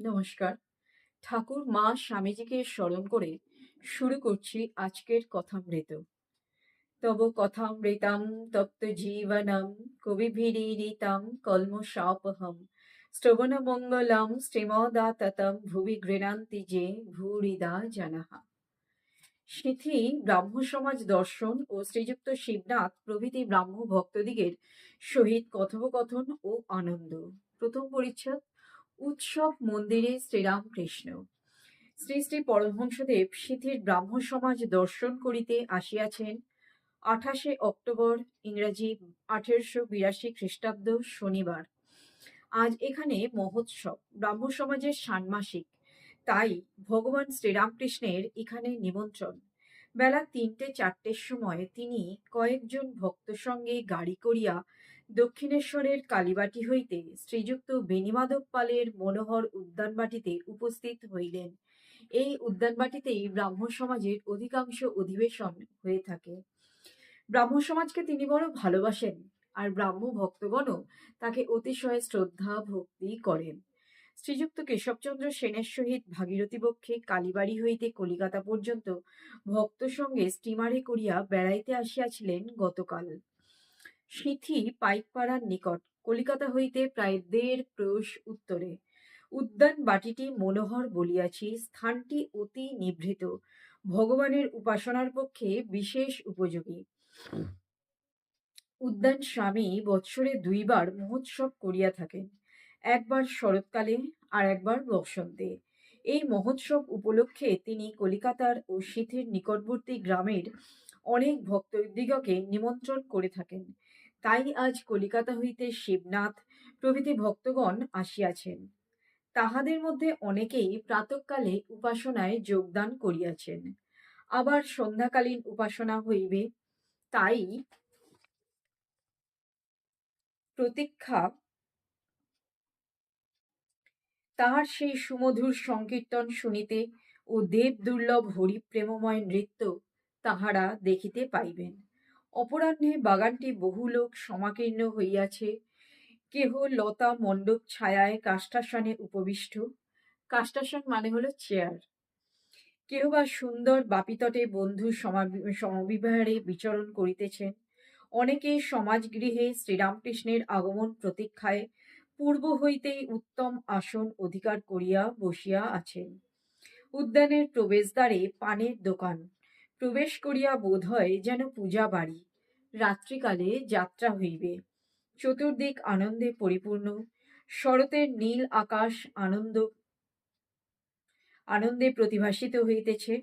নমস্কার। ঠাকুর মা স্বামীজিকে স্মরণ করে শুরু করছি আজকের কথামৃত। তব কথামৃতাম তপ্ত জীবনম শ্রবণ মঙ্গলম শ্রীমদাততম ভুবি গৃণান্তি যে ভূরিদা জানাহা। সিথি ব্রাহ্ম সমাজ দর্শন ও শ্রীযুক্ত শিবনাথ প্রভৃতি ব্রাহ্ম ভক্তদিগের সহিত কথোপকথন ও আনন্দ। প্রথম পরিচ্ছদ উৎসব মন্দিরে শ্রীরামকৃষ্ণ। শ্রী শ্রী পরমহংসদেব সিথির ব্রাহ্ম সমাজ দর্শন করিতে আসিয়াছেন। আঠাশে অক্টোবর, ইংরাজি আঠেরোশো বিরাশি খ্রিস্টাব্দ শনিবার। আজ এখানে মহোৎসব, ব্রাহ্ম সমাজের ষান্মাসিক। তাই ভগবান শ্রীরামকৃষ্ণের এখানে নিমন্ত্রণ। বেলা তিনটে চারটের সময় তিনি কয়েকজন ভক্ত সঙ্গে গাড়ি করিয়া দক্ষিণেশ্বরের কালীবাটি হইতে শ্রীযুক্ত বেণীমাধব পালের মনোহর উদ্যানবাটিতে উপস্থিত হইলেন। এই উদ্যানবাটিতেই ব্রাহ্ম সমাজের অধিকাংশ অধিবেশন হয়ে থাকে। ব্রাহ্ম সমাজকে তিনি বড় ভালোবাসেন আর ব্রাহ্ম ভক্তগণও তাকে অতিশয় শ্রদ্ধা, ভক্তি করেন। শ্রীযুক্ত কেশবচন্দ্র সেনের সহিত ভাগীরথী বক্ষে কালীবাড়ি হইতে কলিকাতা পর্যন্ত ভক্ত সঙ্গে স্টিমারে করিয়া বেড়াইতে আসিয়াছিলেন গতকাল। সিথি পাইকপাড়ার নিকট, কলিকাতা হইতে প্রায় দেড় ক্রোশ উত্তরে। উদ্যান বাটিটি মনোহর বলিয়াছি, স্থানটি অতি নিভৃত। ভগবানের উপাসনার পক্ষে বিশেষ উপযোগী। উদ্যান স্বামী বৎসরে দুইবার মহোৎসব করিয়া থাকেন, একবার শরৎকালে আর একবার বসন্তে। এই মহোৎসব উপলক্ষে তিনি কলিকাতার ও সিথির নিকটবর্তী গ্রামের অনেক ভক্তদিগকে নিমন্ত্রণ করে থাকেন। তাই আজ কলিকাতা হইতে শিবনাথ প্রভৃতি ভক্তগণ আসিয়াছেন। তাহাদের মধ্যে অনেকেই প্রাতকালে উপাসনায় যোগদান করিয়াছেন। আবার সন্ধ্যাকালীন উপাসনা হইবে, তাই প্রতীক্ষা তাহার সেই সুমধুর সংকীর্তন শুনিতে ও দেব দুর্লভ হরিপ্রেমময় নৃত্য তাহারা দেখিতে পাইবেন। অপরাহ্নে বাগানটি বহু লোক সমাকীর্ণ হইয়াছে। কেহ লতা মণ্ডপ ছায়ায় কাষ্ঠাসনে উপবিষ্ট। কাষ্ঠাসন মানে হলো চেয়ার কেহ বা সুন্দর বাপিতটে বন্ধু সমবিবাহারে বিচরণ করিতেছেন। অনেকে সমাজগৃহে শ্রীরামকৃষ্ণের আগমন প্রতীক্ষায় পূর্ব হইতেই উত্তম আসন অধিকার করিয়া বসিয়া আছেন। উদ্যানের প্রবেশদ্বারে পানের দোকান। প্রবেশ করিয়া বোধ হয় যেন পূজা বাড়ি, রাত্রিকালে যাত্রা হইবে। চতুর্দিক আনন্দে পরিপূর্ণ, শরতের নীল আকাশ আনন্দ, আনন্দে প্রতিভাসিত হইতেছে।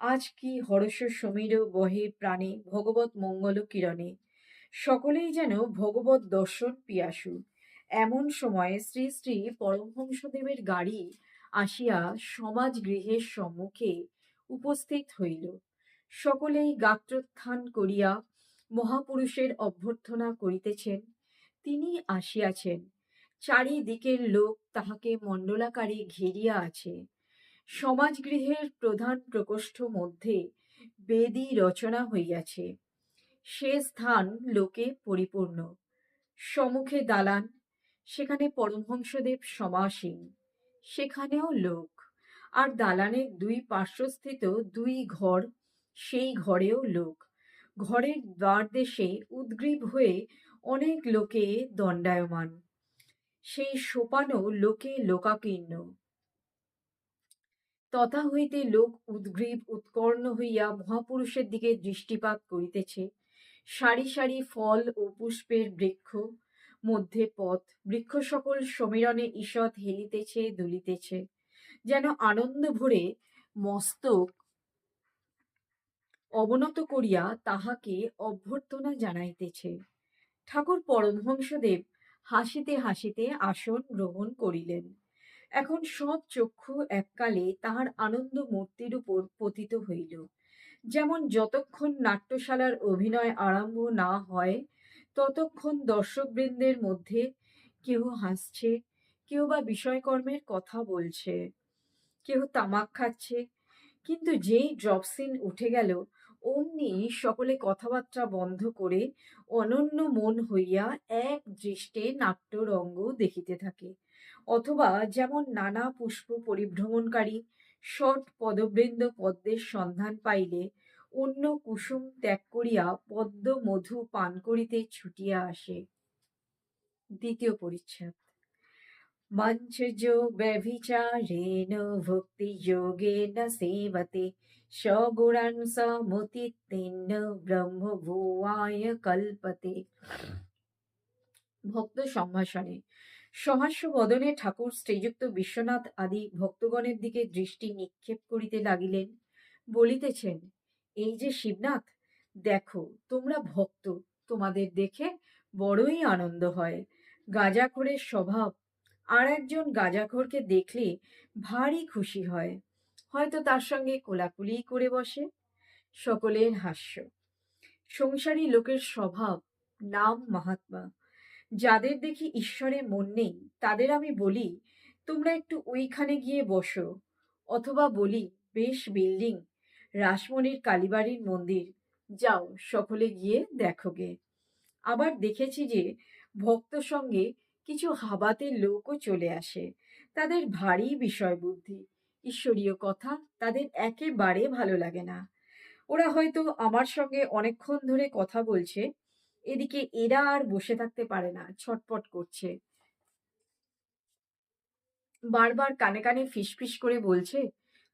আজ কি হরস সমীর বহে প্রাণে ভগবত মঙ্গল কিরণে, সকলেই যেন ভগবত দর্শন পিয়াসু। এমন সময় শ্রী শ্রী পরমহংসদেবের গাড়ি আসিয়া সমাজ গৃহের সম্মুখে উপস্থিত হইল। সকলেই গাত্রোত্থান করিয়া মহাপুরুষের অভ্যর্থনা করিতেছেন। তিনি আসিয়াছেন। চারিদিকের লোক তাহাকে মণ্ডলাকারে ঘেরিয়া আছে। সমাজগৃহের প্রধান প্রকোষ্ঠ মধ্যে বেদি রচনা হইয়াছে। সে স্থান লোকে পরিপূর্ণ। সম্মুখে দালান, সেখানে পরমহংসদেব সমাসীন, সেখানেও লোক। আর দালানের দুই পার্শ্বস্থিত দুই ঘর, সেই ঘরেও লোক। ঘরের দ্বার দেশে উদ্গ্রীব হয়ে অনেক লোকে দণ্ডায়মান। সেই সোপানও লোকে লোকাকীর্ণ। তথা হইতে লোক উদ্গ্রীব উৎকর্ণ হইয়া মহাপুরুষের দিকে দৃষ্টিপাত করিতেছে। সারি সারি ফল ও পুষ্পের বৃক্ষ মধ্যে পথ বৃক্ষ সকল সমীরণে ঈষৎ হেলিতেছে, দুলিতেছে। যেন আনন্দ ভরে মস্তক অবনত করিয়া তাহাকে অভ্যর্থনা জানাইতেছে। ঠাকুর পরমহংসদেব হাসিতে হাসিতে আসন গ্রহণ করিলেন। এখন সব চক্ষু এককালে তাহার আনন্দ মূর্তির উপর পতিত হইল। যেমন যতক্ষণ নাট্যশালার অভিনয় আরম্ভ না হয়, ততক্ষণ দর্শকবৃন্দের মধ্যে কেউ হাসছে কেউ বা বিষয়কর্মের কথা বলছে। কেউ তামাক খাচ্ছে। কিন্তু যেই ড্রপ সিন উঠে গেল, অমনি সকলে কথাবার্তা বন্ধ করে অনন্য মন হইয়া এক দৃষ্টে নাট্যরঙ্গ দেখিতে থাকে। অথবা যেমন নানা পুষ্প পরিভ্রমণকারী, ষট পদবৃন্দ পদ্মের সন্ধান পাইলে অন্য কুসুম ত্যাগ করিয়া পদ্ম মধু পান করিতে ছুটিয়া আসে। দ্বিতীয় পরিচ্ছেদ। ভক্তি যোগেন সেবতে সগুণান সমতিত্বেন ব্রহ্মভুয়ায় কল্পতে ভক্ত সম্ভাষণে। সহাস্য বদনে ঠাকুর শ্রীযুক্ত বিশ্বনাথ আদি ভক্তগণের দিকে দৃষ্টি নিক্ষেপ করিতে লাগিলেন। বলিতেছেন, এই যে শিবনাথ, দেখো, তোমরা ভক্ত, তোমাদের দেখে বড়ই আনন্দ হয়। গাঁজাখোরের স্বভাব আর একজন গাঁজাখোরকে দেখলে ভারী খুশি হয়। হয়তো তার সঙ্গে কোলাকুলি করে বসে। সকলের হাস্য। সংসারী লোকের স্বভাব, নাম মাহাত্মা। যাদের দেখি ঈশ্বরে মন নেই, তাদের আমি বলি, তোমরা একটু ওইখানে গিয়ে বসো। অথবা বলি, বেশ বিল্ডিং, রাসমণির কালীবাড়ির মন্দির। যাও, সকলে গিয়ে দেখোগে। আবার দেখেছি যে ভক্ত সঙ্গে কিছু হাবাতে লোকও চলে আসে। তাদের ভারী বিষয় বুদ্ধি ঈশ্বরীয় কথা তাদের একেবারে ভালো লাগে না। ওরা হয়তো আমার সঙ্গে অনেকক্ষণ ধরে কথা বলছে, এদিকে এরা আর বসে থাকতে পারে না, ছটপট করছে। বারবার কানে কানে ফিসফিস করে বলছে,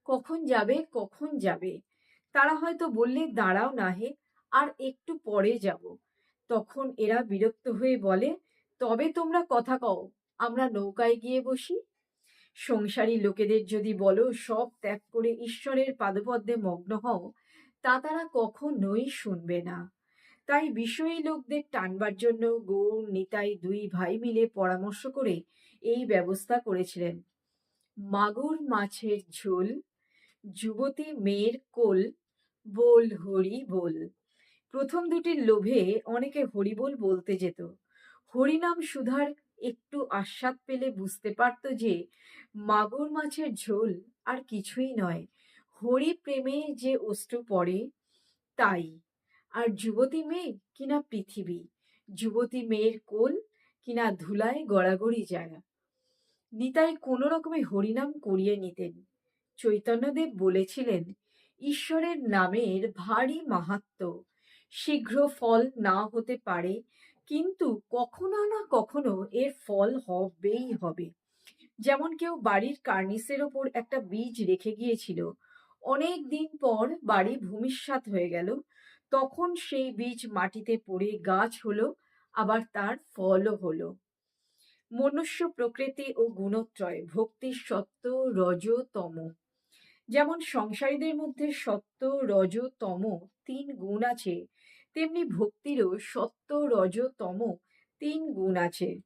কখন যাবে কখন যাবে? তারা হয়তো বললে, দাঁড়াও না হে, আর একটু পরে যাব। তখন এরা বিরক্ত হয়ে বলে তবে তোমরা কথা কও, আমরা নৌকায় গিয়ে বসি। সংসারী লোকেদের যদি বলো, সব ত্যাগ করে ঈশ্বরের পাদপদ্মে মগ্ন হও, তা তারা কখনোই শুনবে না। তাই বিষয়ী লোকদের টানবার জন্য গৌর, নিতাই দুই ভাই মিলে পরামর্শ করে এই ব্যবস্থা করেছিলেন। মাগুর মাছের ঝোল, যুবতী মেয়ের কোল, বোল হরি বল। প্রথম দুটির লোভে অনেকে হরিবোল বলতে যেত। হরিনাম সুধার একটু আস্বাদ পেলে বুঝতে পারত যে, মাগুর মাছের ঝোল আর কিছুই নয়। হরি প্রেমে যে অশ্রু পড়ে, তাই। আর যুবতী মেয়ে কিনা পৃথিবী। যুবতী মেয়ের কোল কিনা ধুলায় গড়াগড়ি যায় নিতাই কোনো রকমে হরিনাম করিয়ে নিতেন। চৈতন্যদেব বলেছিলেন, ঈশ্বরের নামের ভারী মাহাত্ম শীঘ্র ফল না হতে পারে কিন্তু কখনো না কখনো এর ফল হবেই হবে। যেমন কেউ বাড়ির কার্নিসের ওপর একটা বীজ রেখে গিয়েছিল, অনেক দিন পর বাড়ি ভূমিষ্যাত হয়ে গেল, তখন সেই বীজ মাটিতে পড়ে গাছ হলো, আবার তার ফলও হলো। মনুষ্য প্রকৃতি ও গুণত্রয় ভক্তির সত্য রজ তম যেমন সংসারীদের মধ্যে সত্য রজ তম তিন গুণ আছে তেমনি ভক্তিরও সত্য, রজ তম তিন গুণ আছে।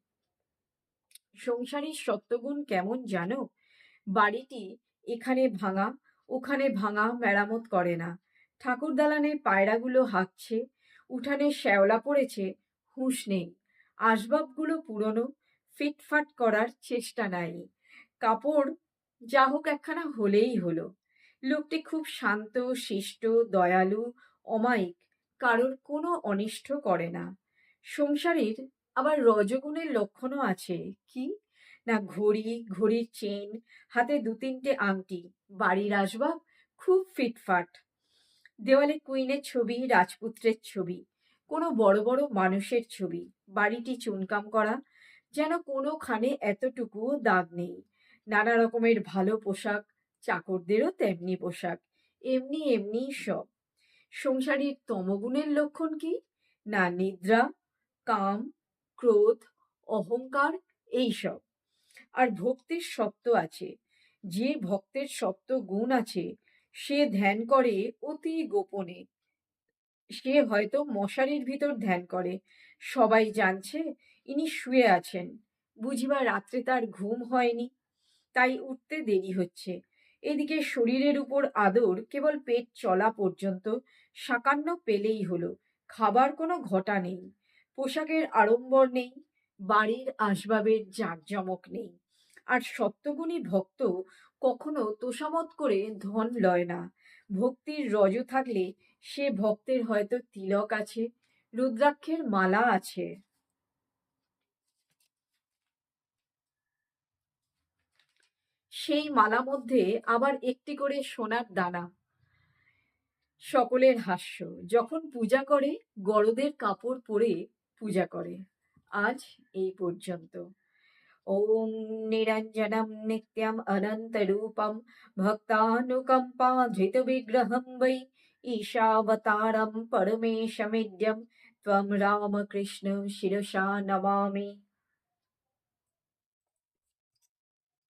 সংসারীর সত্যগুণ কেমন জানো? বাড়িটি এখানে ভাঙা, ওখানে ভাঙা মেরামত করে না। ঠাকুর দালানে পায়রাগুলো হাঁকছে, উঠানে শ্যাওলা পড়েছে, হুঁশ নেই। আসবাবগুলো পুরনো, ফিটফাট করার চেষ্টা নাই। কাপড় যা হোক একখানা হলেই হলো। লোকটি খুব শান্ত, শিষ্ট, দয়ালু, অমায়িক। কারোর কোনো অনিষ্ট করে না। সংসারীর আবার রজগুণের লক্ষণও আছে। কি? না ঘড়ি, ঘড়ির চেন, হাতে দু তিনটে আংটি, বাড়ির আসবাব খুব ফিটফাট। দেওয়ালে কুইনের ছবি, রাজপুত্রের ছবি, কোনো বড় বড় মানুষের ছবি, বাড়িটি চুনকাম করা, যেন কোনোখানে এতটুকুও দাগ নেই। নানা রকমের ভালো পোশাক, চাকরদেরও তেমনি পোশাক, এমনি এমনি সব। সংসারীর তমগুণের লক্ষণ কি? না নিদ্রা, কাম, ক্রোধ, অহংকার, এইসব। আর ভক্তির সত্য আছে। যে ভক্তের সত্য গুণ আছে, সে ধ্যান করে অতি গোপনে। সে হয়তো মশারির ভিতর ধ্যান করে। সবাই জানছে, ইনি শুয়ে আছেন। বুঝিবা রাত্রে তার ঘুম হয়নি। তাই উঠতে দেরি হচ্ছে। এদিকে শরীরের উপর আদর কেবল পেট চলা পর্যন্ত সাকান্ন পেলেই হলো, খাবার কোনো ঘটা নেই, পোশাকের আড়ম্বর নেই, বাড়ির আসবাবের জাঁকজমক নেই। আর সত্যগুণী ভক্ত কখনো তোষামত করে ধন লয় না, ভক্তির রজ থাকলে সে ভক্তের হয়তো তিলক আছে, রুদ্রাক্ষের মালা আছে। সেই মালা মধ্যে আবার একটি করে সোনার দানা। সকলের হাস্য, যখন পূজা করে, গরদের কাপড় পরে পূজা করে। আজ এই পর্যন্ত। ওম নিরঞ্জনম নিত্যম অনন্ত রূপম ভক্তানুকম্পা ধৃত বিগ্রহম বৈ ঈশাবতারম পরমেশমিদ্যম। ত্বম রাম কৃষ্ণ শিরসা নমামি।